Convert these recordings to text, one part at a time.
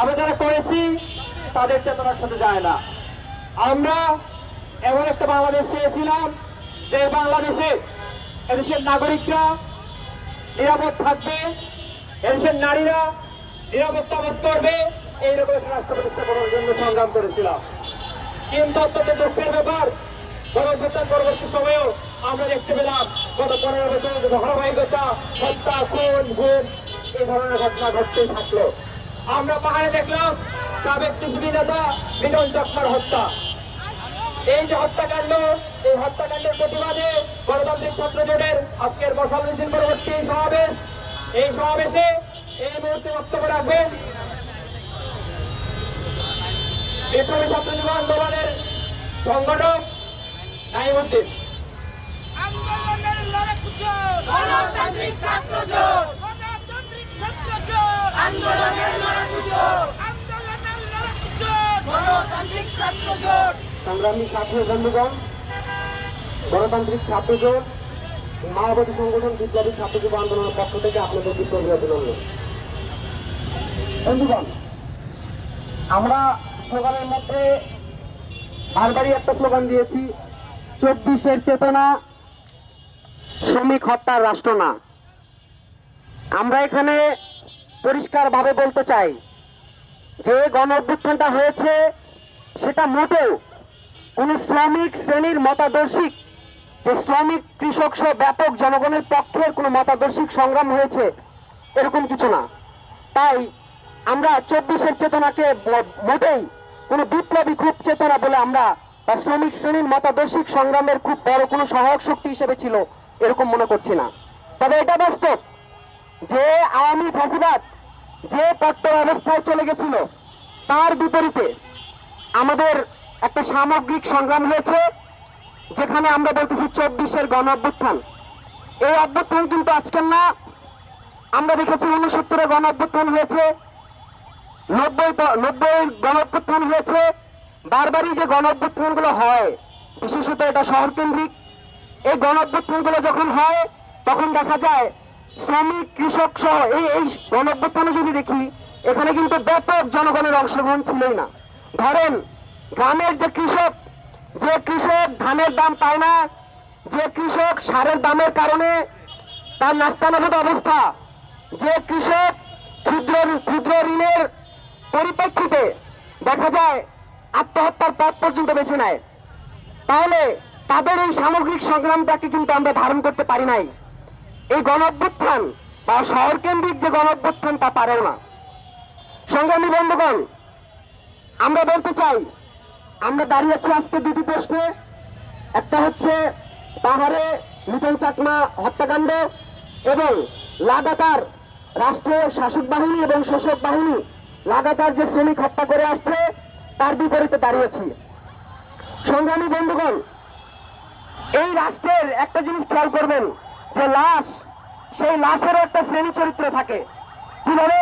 আমরা যারা করেছি, তাদের চেতনার সাথে যায় না। আমরা এমন একটা বাংলাদেশ চেয়েছিলাম যে বাংলাদেশে এদেশের নাগরিকরা নিরাপদ থাকবে, এদেশের নারীরা নিরাপত্তা বোধ করবে এইরকম একটা রাষ্ট্র প্রতিষ্ঠা করার জন্য সংগ্রাম করেছিলাম। কিন্তু অত্যন্ত দুঃখের ব্যাপার গণহত্যার পরবর্তী সময়েও আমরা দেখতে পেলাম, গত পনেরো বছর ধারাবাহিকতা হত্যা, খুন, গুম, এই ধরনের ঘটনা ঘটতেই থাকল। আমরা পাহাড়ে দেখলাম, সাবেক কৃষি নেতা মিলন চক্মার হত্যা। এই যে হত্যাকাণ্ড, এই হত্যাকাণ্ডের প্রতিবাদে গণতান্ত্রিক ছাত্র জোটের আজকের বসাল মিছিল পরবর্তী সমাবেশ। এই সমাবেশে এই মুহূর্তে বক্তব্য রাখবেন বিপ্লবী ছাত্র যুব আন্দোলনের সংগঠক নাইমুদ্দিন। আন্দোলনের লড়াকু জোট আন্দোলনের লড়াকু জোর গণতান্ত্রিক ছাত্র জোট সংগ্রামী ছাত্র বন্ধুগণ, গণতান্ত্রিক ছাত্র জোট মাওবাদী সংগঠন বিপ্লবী ছাত্র আন্দোলনের পক্ষ থেকে আপনাদের বন্ধুগণ, আমরা স্লোগানের মধ্যে বারবারই একটা স্লোগান দিয়েছি, চব্বিশের চেতনা, শ্রমিক হত্যার রাষ্ট্র না। আমরা এখানে পরিষ্কারভাবে বলতে চাই যে গণ অভ্যুত্থানটা হয়েছে সেটা মোটেও কোন শ্রমিক শ্রেণির মতাদর্শিক, যে শ্রমিক, কৃষক সহ ব্যাপক জনগণের পক্ষের কোনো মতাদর্শিক সংগ্রাম হয়েছে, এরকম কিছু না। তাই আমরা চব্বিশের চেতনাকে মোটেই কোনো বিপ্লবী খুব চেতনা বলে আমরা বা শ্রমিক শ্রেণির মতাদর্শিক সংগ্রামের খুব বড় কোনো সহায়ক শক্তি হিসেবে ছিল, এরকম মনে করছি না। তবে এটা বাস্তব যে আওয়ামী ফাঁসিবাদ যে কট্টর অবস্থায় চলে গেছিল, তার বিপরীতে আমাদের একটা সামগ্রিক সংগ্রাম হয়েছে, যেখানে আমরা বলতেছি চব্বিশের গণ অভ্যুত্থান। এই অভ্যুত্থান কিন্তু আজকের না। আমরা দেখেছি উনসত্তরে গণ অভ্যুত্থান হয়েছে, নব্বই নব্বই গণ অভ্যুত্থান হয়েছে। বারবারই যে গণ অভ্যুত্থানগুলো হয়, বিশেষত এটা শহর কেন্দ্রিক এই গণ অভ্যুত্থানগুলো যখন হয়, তখন দেখা যায় শ্রমিক, কৃষক সহ এই এই গণ অভ্যুত্থানে যদি দেখি, এখানে কিন্তু ব্যাপক জনগণের অংশগ্রহণ ছিলই না। ধরেন, গ্রামের যে কৃষক যে কৃষক ধানের দাম পায় না, যে কৃষক সারের দামের কারণে তার নাস্তানাবুদ অবস্থা, যে কৃষক ক্ষুদ্র ক্ষুদ্র ঋণের পরিপ্রেক্ষিতে দেখা যায় আত্মহত্যার পথ পর্যন্ত বেছে নেয়। তাহলে তাদের এই সামগ্রিক সংগ্রামটাকে কিন্তু আমরা ধারণ করতে পারি নাই। এই গণাভ্যুত্থান বা শহর কেন্দ্রিক যে গণ অভ্যুত্থান তা পারেও না। সংগ্রামী বন্ধুগণ আমরা বলতে চাই, আমরা দাঁড়িয়ে আছি আজকে দুটি প্রশ্নে। একটা হচ্ছে পাহাড়ে মিটন চাকমা হত্যাকাণ্ড এবং লাগাতার রাষ্ট্রীয় শাসক বাহিনী এবং শাসক বাহিনী লাগাতার যে শ্রমিক হত্যা করে আসছে, তার বিপরীতে দাঁড়িয়েছি সংগ্রামী বন্ধুগণ, এই রাষ্ট্রের একটা জিনিস খেয়াল করবেন, যে লাশ, সেই লাশেরও একটা শ্রেণি চরিত্র থাকে। কীভাবে?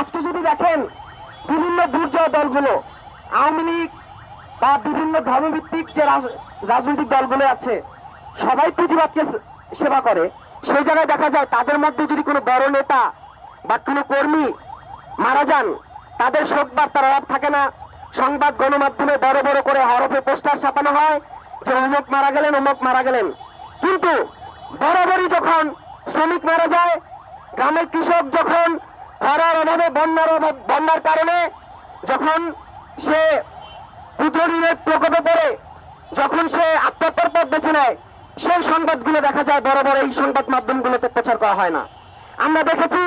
আজকে যদি দেখেন বিভিন্ন দুর্জয় দলগুলো, আওয়ামী লীগ বা বিভিন্ন ধর্মভিত্তিক যে রাজ- রাজনৈতিক দলগুলো আছে, সবাই পুঁজিবাদকে সেবা করে। সেই জায়গায় দেখা যায় তাদের মধ্যে যদি কোনো বড় নেতা বা কোনো কর্মী মারা যান, তাদের শোক বার্তার অভাব থাকে না। সংবাদ গণমাধ্যমে বড় বড় করে হরফে পোস্টার ছাপানো হয় যে অমুক মারা গেলেন অমুক মারা গেলেন। কিন্তু বরাবরই যখন শ্রমিক মারা যায়, গ্রামের কৃষক যখন খরার অভাবে বন্যার অভাব, বন্যার কারণে যখন সে ক্ষুদ্র ঋণের প্রকোপে পড়ে, যখন সে আত্মহত্যার পথ বেছে নেয়, সেই সংবাদগুলো দেখা যায় বড় বড় এই সংবাদ মাধ্যমগুলোতে প্রচার করা হয় না। আমরা দেখেছি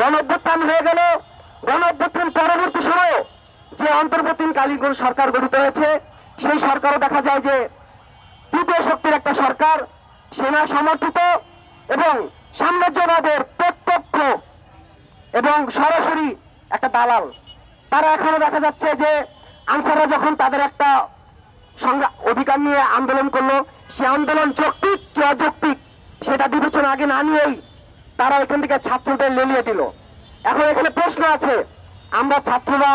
গণ অভ্যুত্থান হয়ে গেল। গণ অভ্যুত্থান পরবর্তী সময়ে যে অন্তর্বর্তীকালীন সরকার গঠিত হয়েছে, সেই সরকারও দেখা যায় যে তৃতীয় শক্তির একটা সরকার, সেনা সমর্থিত এবং সাম্রাজ্যবাদের প্রত্যক্ষ এবং সরাসরি একটা দালাল। তারা এখনও দেখা যাচ্ছে যে আনসাররা যখন তাদের একটা অধিকার নিয়ে আন্দোলন করল, সে আন্দোলন যৌক্তিক কি অযৌক্তিক সেটা বিবেচনা আগে না নিয়েই তারা এখান থেকে ছাত্রদের লেলিয়ে দিল। এখন এখানে প্রশ্ন আছে, আমরা ছাত্ররা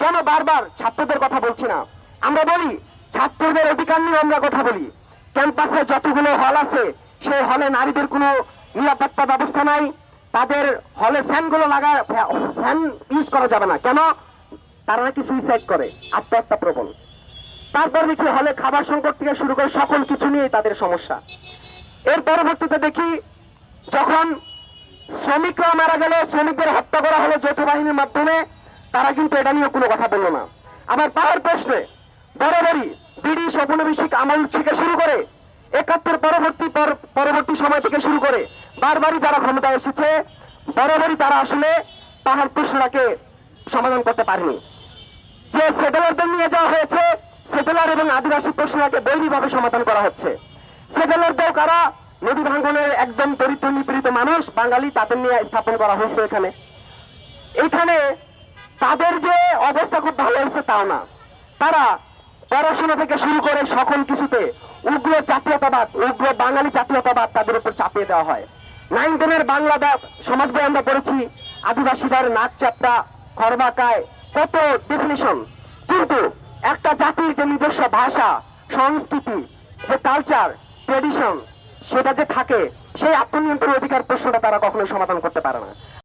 কেন বারবার ছাত্রদের কথা বলছি না? আমরা বলি, ছাত্রদের অধিকার নিয়ে আমরা কথা বলি। ক্যাম্পাসে যতগুলো হল আছে, সেই হলে নারীদের কোনো নিরাপত্তা ব্যবস্থা নাই তাদের হলে ফ্যানগুলো লাগা ফ্যান ইউজ করা যাবে না। কেন? তারা নাকি সুইসাইড করে, আত্মহত্যা প্রবণ তারপর দেখি হলে খাবার সংকট থেকে শুরু করে সকল কিছু নিয়ে তাদের সমস্যা। এর পরবর্তীতে দেখি যখন শ্রমিকরা মারা গেল, শ্রমিকদের হত্যা করা হলো যৌথ বাহিনীর মাধ্যমে, তারা কিন্তু এটা নিয়ে কোনো কথা বলল না। আবার পাওয়ার প্রশ্নে, বরাবরই বিডি স্বপ্নবিষিক আমল থেকে শুরু করে, একাত্তর পরবর্তী পরবর্তী সময় থেকে শুরু করে বারবারই যারা ক্ষমতায় এসেছে, বরাবরই তারা আসলে তাহার প্রশ্নটাকে সমাধান করতে পারেনি। যে সেটেলারদের নিয়ে যাওয়া হয়েছে, সেটেলার এবং আদিবাসী প্রশ্নটাকে বৈরীভাবে সমাধান করা হচ্ছে। সেটেলারদের কারা? নদী ভাঙ্গনের একদম দরিদ্র নিপীড়িত মানুষ, বাঙালি, তাদের নিয়ে স্থাপন করা হয়েছে এখানে। এখানে তাদের যে অবস্থা খুব ভালো হয়েছে তাও না। তারা পড়াশোনা থেকে শুরু করে সকল কিছুতে উগ্র জাতীয়তাবাদ, উগ্র বাঙালি জাতীয়তাবাদ তাদের উপর চাপিয়ে দেওয়া হয়। নাইন টেনের বাংলা সমাজ বই আমরা পড়েছি। আদিবাসীদের নাক চাপটা খরবাকায় কত ডেফিনেশন কিন্তু একটা জাতির যে নিজস্ব ভাষা, সংস্কৃতি, যে কালচার ট্রেডিশন সেটা যে থাকে, সেই আত্মনিয়ন্ত্রণ অধিকার প্রশ্নটা তারা কখনো সমাধান করতে পারে না।